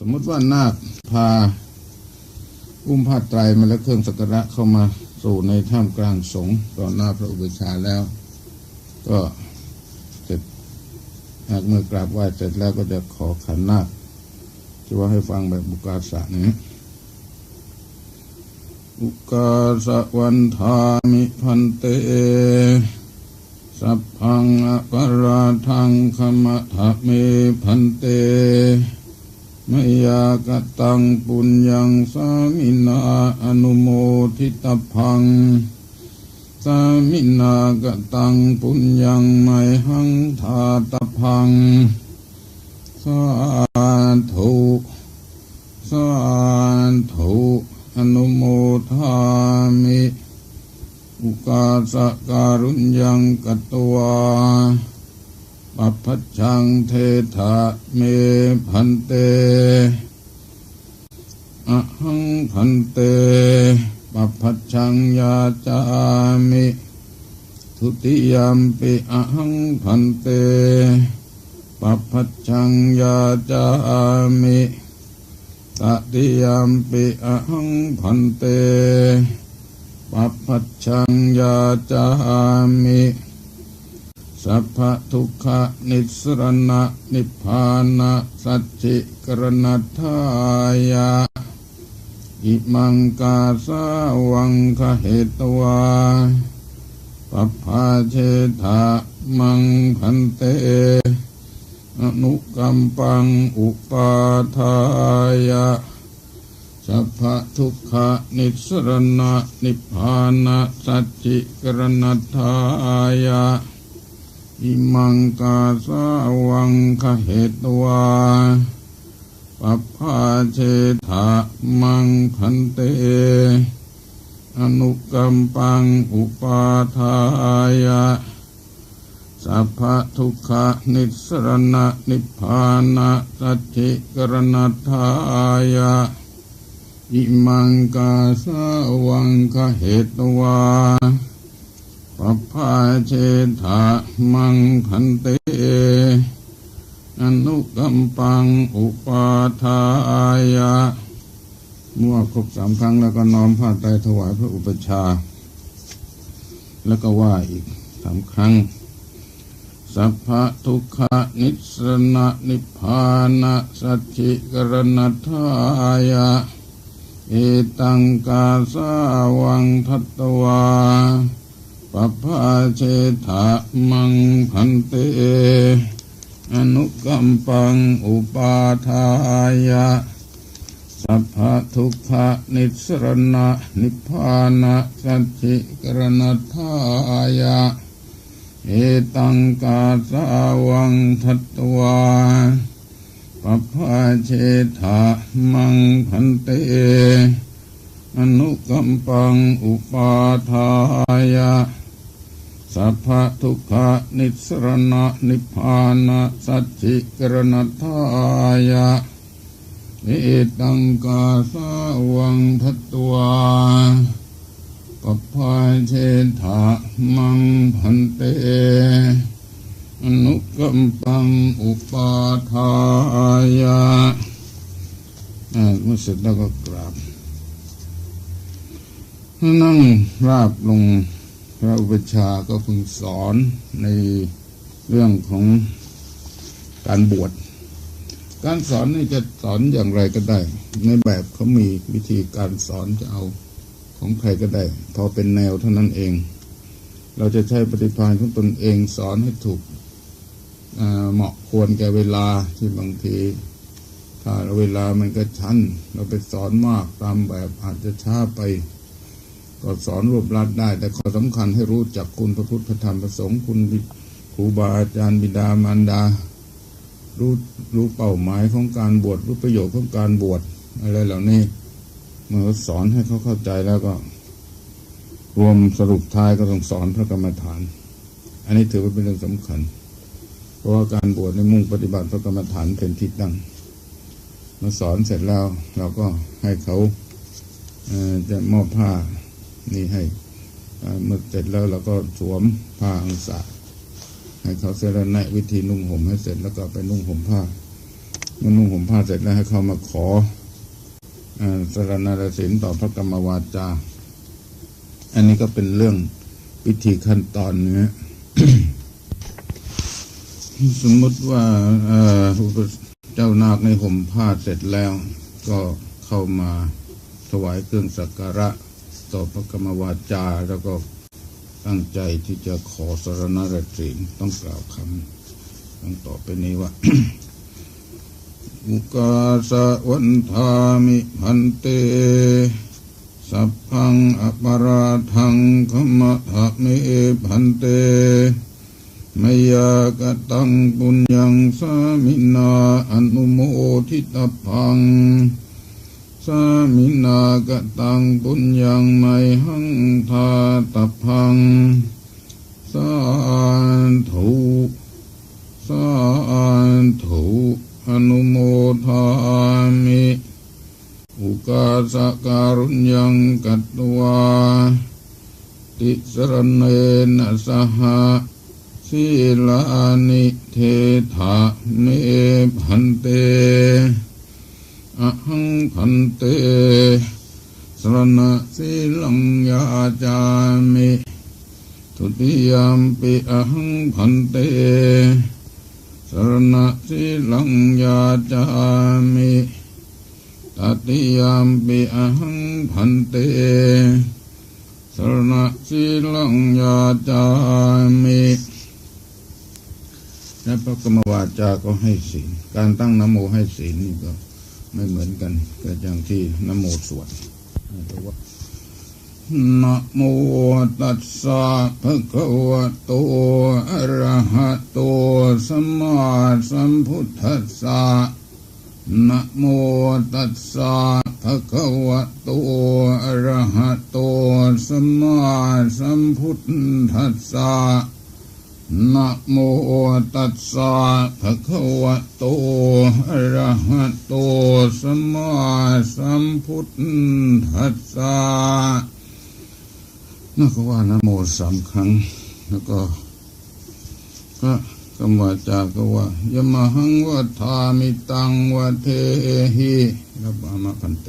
สมมติว่านาคพาอุ้มผ้าไตรมาแล้วเครื่องสักการะเข้ามาสู่ในถ้ำกลางสงต่อหน้าพระอุปชาแล้ว ก็เสร็จหากเมื่อกราบไหว้เสร็จแล้วก็จะขอขันนาคจะว่าให้ฟังแบบบุกาสะนี้อุกาสะวันทามิพันเต สัพพังอปราทังขมะทะเมพันเต มยากตังปุญญังสามินาอนุโมทิตพัง สามินากตังปุญญังไมหังทาตพัง สาธุสาธุอนุโมทามิอุกาสการุญยังกตวา ปัพพชังเทถะเมพันเตอหังพันเตปัพพชังยาจามิทุติยมปิอหังพันเตปัพพชังยาจามิตติยมปิอหังพันเตปัปปัจชังยาจามิ สัพพทุกขนิสรณะนิพพานะสัจจิกรณทายาอิมังกาสาวังคเหตวาปัพาเชธามังพันเตอนุกัมปังอุปาทายาสัพพทุกขนิสรณะนิพพานะสัจจิกรณทายา อิมังกาสาวังคเหตวาปัพพาเชธามังพันเต อนุกัมปังอุปาทายาสัพพะทุกขนิสรณะนิพพานะสัจจิกรณัทายาอิมังกาสาวังคเหตวา ปพาเชธามังคันเตอนุกัมปังอุปาทายะเมื่อครบสามครั้งแล้วก็น้อมผ้าไตรถวายพระอุปชฌาแล้วก็ว่าอีกสามครั้ง สัพพะทุกขนิสรณะนิพพานะสัจจิกรณทายะเอตังกาสาวังทัตตวา ปัพพาเชธามังพันเต อนุกัมปังอุปาทายะ สัพพะทุกขนิสรณะนิพพานะสัจจิกรณทายะ เอตังกาสาวังทัตวาปัพพาเชธามังพันเตอนุกัมปังอุปาทายะ สัพพะทุกขนิสรณะนิพพานะสัจจิกรณทายะเอตังกาสาวังทัตวาปัพพาเชธามังพันเต อนุกัมปังอุปาทายะเมื่อเสร็จแล้วก็กราบ นั่งราบลง พระอุปชาก็พึงสอนในเรื่องของการบวช การสอนนี่จะสอนอย่างไรก็ได้ ในแบบเขามีวิธีการสอนจะเอาของใครก็ได้ พอเป็นแนวเท่านั้นเอง เราจะใช้ปฏิภาณของตนเองสอนให้ถูกเหมาะควรแก่เวลาที่บางทีถ้าเวลามันก็ชัน เราไปสอนมากตามแบบอาจจะช้าไป ก็สอนรวบรัดได้ แต่ข้อสำคัญให้รู้จักคุณพระพุทธธรรมพระสงฆ์คุณครูบาอาจารย์บิดามารดา รู้รู้เป้าหมายของการบวชรู้ประโยชน์ของการบวชอะไรเหล่านี้เมื่อสอนให้เขาเข้าใจแล้วก็ รวมสรุปท้ายก็ต้องสอนพระกรรมฐาน อันนี้ถือว่าเป็นเรื่องสำคัญ เพราะว่าการบวชในมุ่งปฏิบัติพระกรรมฐานเป็นที่ตั้งมาสอนเสร็จแล้ว เราก็ให้เขาจะมอบผ้า นี่ให้เมื่อเสร็จแล้วเราก็สวมผ้าอังสะให้เขาเสร็จแล้วในวิธีนุ่งห่มให้เสร็จแล้วก็ไปนุ่งห่มผ้าเมื่อนุ่งห่มผ้าเสร็จแล้วให้เขามาขออาสรณรสินต่อพระกรรมวาจา อันนี้ก็เป็นเรื่องพิธีขั้นตอนเนื้อสมมติว่าเอ่อเจ้านาคในห่มผ้าเสร็จแล้ว ก็เข้ามาถวายเครื่องสักการะ ต่อพระกรรมวาจาแล้วก็ตั้งใจที่จะขอสารณรสินต้องกล่าวคำต้องต่อไปนี้ว่าอุกาสะวันทามิพันเต สัพพังอปาราทังขมะทะเมพันเตมยากตังปุญญังสามินาอนุโมทิตพัง สามินากตังปุญญังไมหังทาตพังสาธุสาธุอนุโมทามิอุกาสการุญยังกัตวาติสรเนนะสหะศีลานิเทถาเมพันเต อหังพันเตสรณะศีลังยาจามิทุติยามปิอหังพันเตสรณะศีลังยาจามิตติยามปิอหังพันเตสรณะศีลังยาจามิและพระกรรมวาจาก็ให้ศีลการตั้งนโมให้ศีลนี่ก็ ไม่เหมือนกันก็อย่างที่นโมสวดแต่ว่านะโมตัสสะภะคะวะโตอะระหะโตสัมมาสัมพุทธัสสะนะโมตัสสะภะคะวะโตอะระหะโตสัมมาสัมพุทธัสสะ นะโมตัสสะภะคะวะโตอะระหะโตสัมมาสัมพุทธัสสะนั่นก็ว่านะโมสามครั้ง แล้วก็ก็กรรมวาจาก็ว่ายมหังวัฏามิตังวะเทหิรับบามะพันเต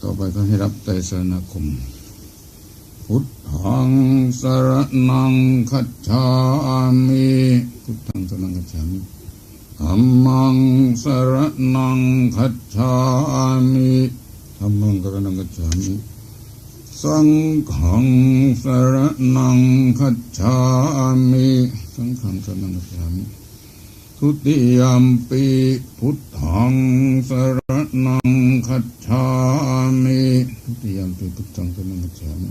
ต่อไปก็ให้รับไตสรณคม พุทธังสรนังคัจฉามิพุทธังสรนังคัจฉามิธัมมังสรนังคัจฉามิธัมมังสรนังคัจฉามิสังฆังสรนังคัจฉามิสังฆังสรนังคัจฉามิทุติยมปีพุทธังสรนังคัจฉามิทุติยมปีพุทธังสรนังคัจฉามิ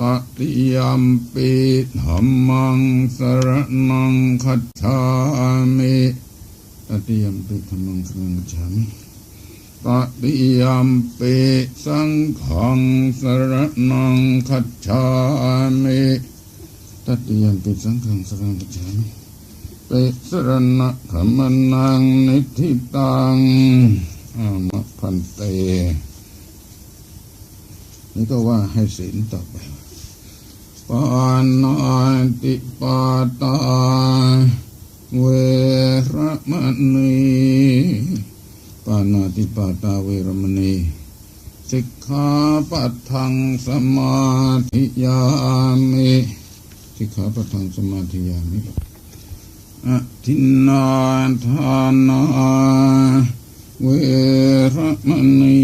ตติยมปีธัมมังสรนังคัจฉามิตติยมปีธัมมังสรนังคัจฉามิตติยมปิสังฆังสรนังคัจฉามิตติยมปิสังฆังสรนังคัจฉามิปิสรณะขมนังนิทิตังอามพันเตนี่ก็ว่าให้ศีลต่อไป ปานาติปาตาเวรมณีปานาติปาตาเวรมณีสิกขาปัทังสมาธิยามิสิกขาปัทังสมาธิยามิอทินาทานาเวรมณี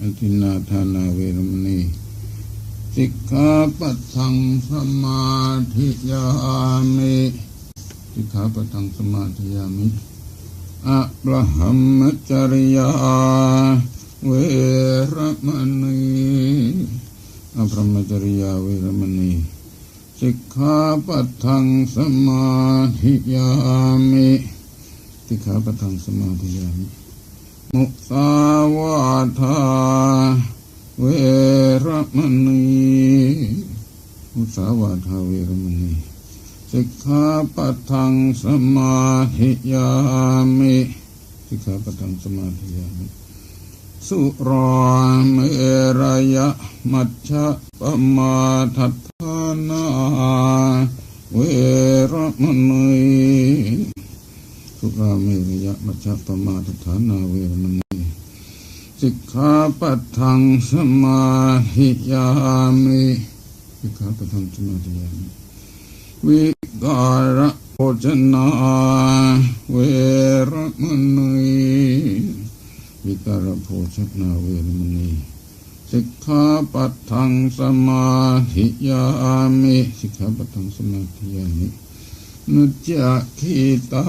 อทินนาทานาเวรมณี สิกขาปัทังสมาธิยามิสิกขาปัทังสมาธิยามิอะระหัมมจริยาเวรมณีอะพรหมจริยาเวรมณีสิกขาปัทังสมาธิยามิสิกขาปะทังสมาธิยามิมุสาวาทา เวรมณีมุสาวาทาเวรมณีสิกขาปะทังสมาธิยามิสิกขาปะทังสมาธิยามิสุราเมรยะมัชฌะปมาทัฏฐานาเวรมณีสุราเมรยะมัชฌะปมาทฐานาเวรมณี สิกขาปัทังสมาธิยามิสิกขาปัทังสมาธิยามิวิการะโภชนาเวรมณีวิการะโภชนาเวรมณีสิกขาปัทังสมาธิยามิสิกขาปัทังสมาธิยามิ นุจจคีตา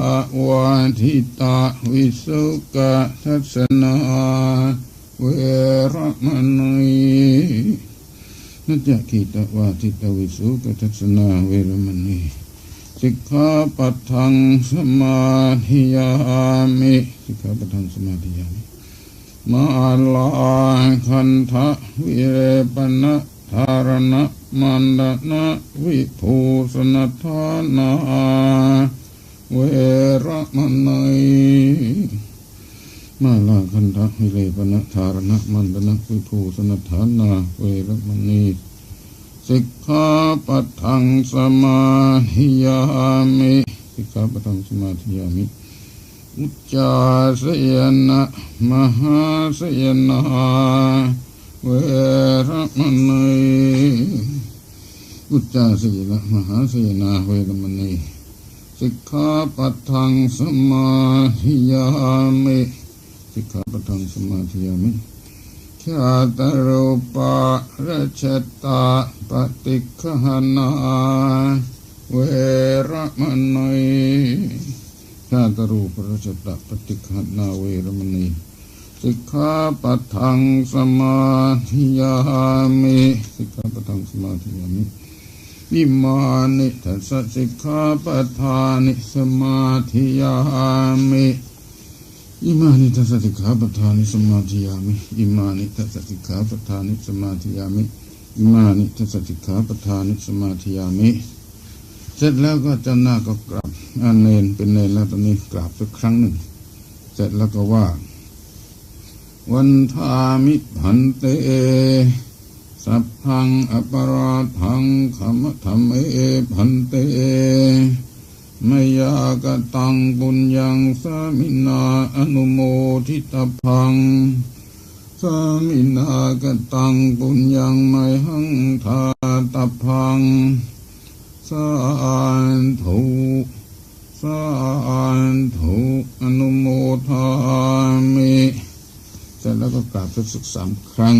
วาทิตาวิสุกทัสนาเวรมณีนุจจคีตาวาทิตาวิสุกทัสนาเวรมณีสิกขาปัทังสมาธิยามิสิกขาปัทังสมาธิยามิมาลาคันทะวิเรปนะธารณะ มันดนะวิภูสนทานาเวรมณีมาลาคันทะวิเรปนะธารณะมันดนะวิภูสนทานาเวรมณีสิกขาปัทังสมาธิยามิสิกขาปัทังสมาธิยามิอุจจาสยนะมหาสยนะเวรมณี อุจจาสยนะมหาสยนาเวรมณีสิกขาปัทังสมาธิยามิสิกขาปัทังสมาธิยามิชาตรูปะระชตาปฏิฆหนาเวรมณีชาตรูปรชตะปฏิขันนาเวรมณีสิกขาปัทังสมาธิยามิสิกขาปัทังสมาธิยามิ นิมานิทัสสิกขาปัทานิสมาธิยามิอิมานิทัสสิกขาปัทานิสมาธิยามิอิมานิทัสสิกขาปัทานิสมาธิยามิอิมานิทัสสิกขาปัทานิสมาธิยามิ เสร็จแล้วก็เจ้าหน้าก็กลับอาเนนเป็นเนนแล้วตอนนี้กราบสักครั้งหนึ่ง เสร็จแล้วก็ว่า วันทามิพันเต สัพพังอปราทังขมธรรมเอพันเตมยากตังบุญยังสามินาอนุโมทิตพังสามินากตังบุญยังไมหังทาตพังสาธุสาธุอนุโมทามิเสร็จแล้วก็กราบสักสามครั้ง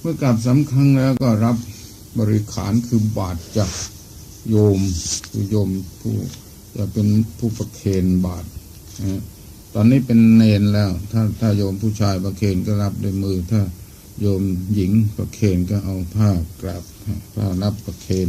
เมื่อกลับสำครั้งแล้วก็รับบริขารคือบาทจากโยมคือโยมผู้จะเป็นผู้ประเคนบาทนะตอนนี้เป็นเนนแล้ว ถ้าถ้าโยมผู้ชายประเคนก็รับด้วยมือ ถ้าโยมหญิงประเคนก็เอาผ้ากราบผ้ารับประเคน